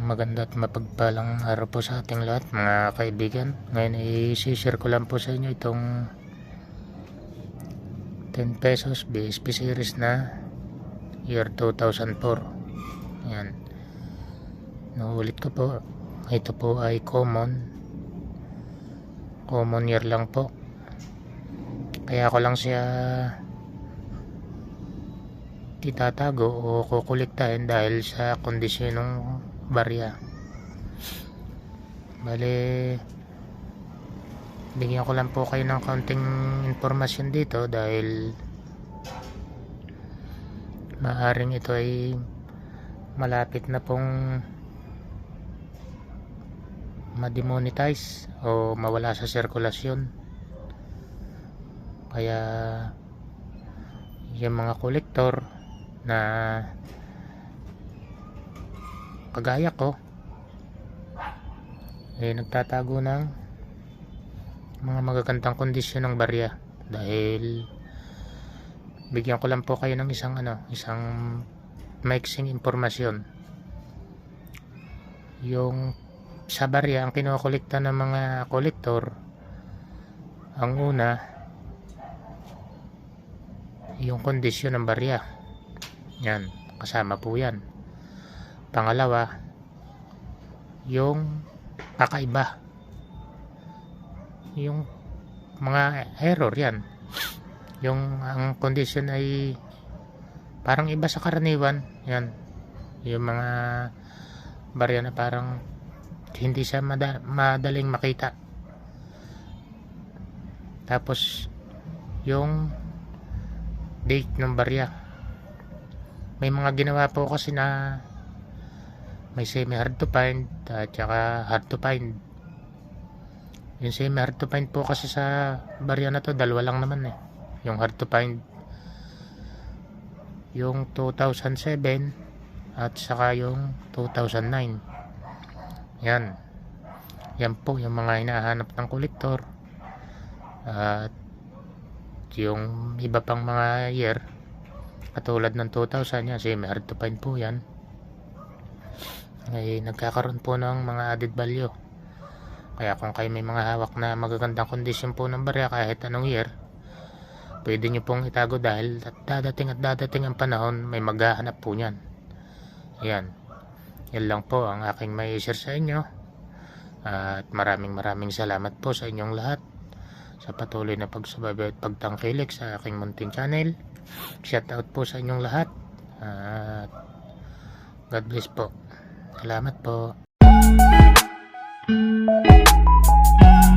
maganda at mapagpalang araw po sa ating lahat mga kaibigan. Ngayon ay share ko lang po sa inyo itong 10 pesos BSP series na year 2004. Yan. Naulit ko po. Ito po ay common. Common year lang po. Kaya ko lang siya itatago o kukuliktahin dahil sa kondisyon ng barya. Bale, bigyan ko lang po kayo ng kaunting informasyon dito dahil maaring ito ay malapit na pong ma-demonetize o mawala sa sirkulasyon. Kaya yung mga kolektor na kagaya ko eh nagtatago ng mga magagandang kondisyon ng barya. Dahil bigyan ko lang po kayo ng isang ano isang mixing impormasyon. Yung sa barya ang kinukolekta ng mga kolektor ang una yung kondisyon ng barya yan kasama po yan. Pangalawa yung kakaiba. Yung mga error yan. Yung ang kondisyon ay parang iba sa karaniwan yan. Yung mga barya na parang hindi siya mada- madaling makita. Tapos yung date ng barya may mga ginawa po kasi na may semi hard to find at saka hard to find. Yung semi hard to find po kasi sa barya na to dalawa lang naman eh. Yung hard to find yung 2007 at saka yung 2009 yan. Yan po yung mga hinahanap ng kolektor at yung iba pang mga year katulad ng 2000 yan semi hard to find po yan. Ay nagkakaroon po ng mga added value. Kaya kung kayo may mga hawak na magagandang kondisyon po ng barya kahit anong year pwede nyo pong itago dahil at dadating at dadating ang panahon may maghahanap po nyan yan. Yan lang po ang aking may share sa inyo. At maraming maraming salamat po sa inyong lahat sa patuloy na pagsubaybay at pagtangkilik sa aking munting channel. Shout out po sa inyong lahat. At God bless po. Salamat po. Thank you.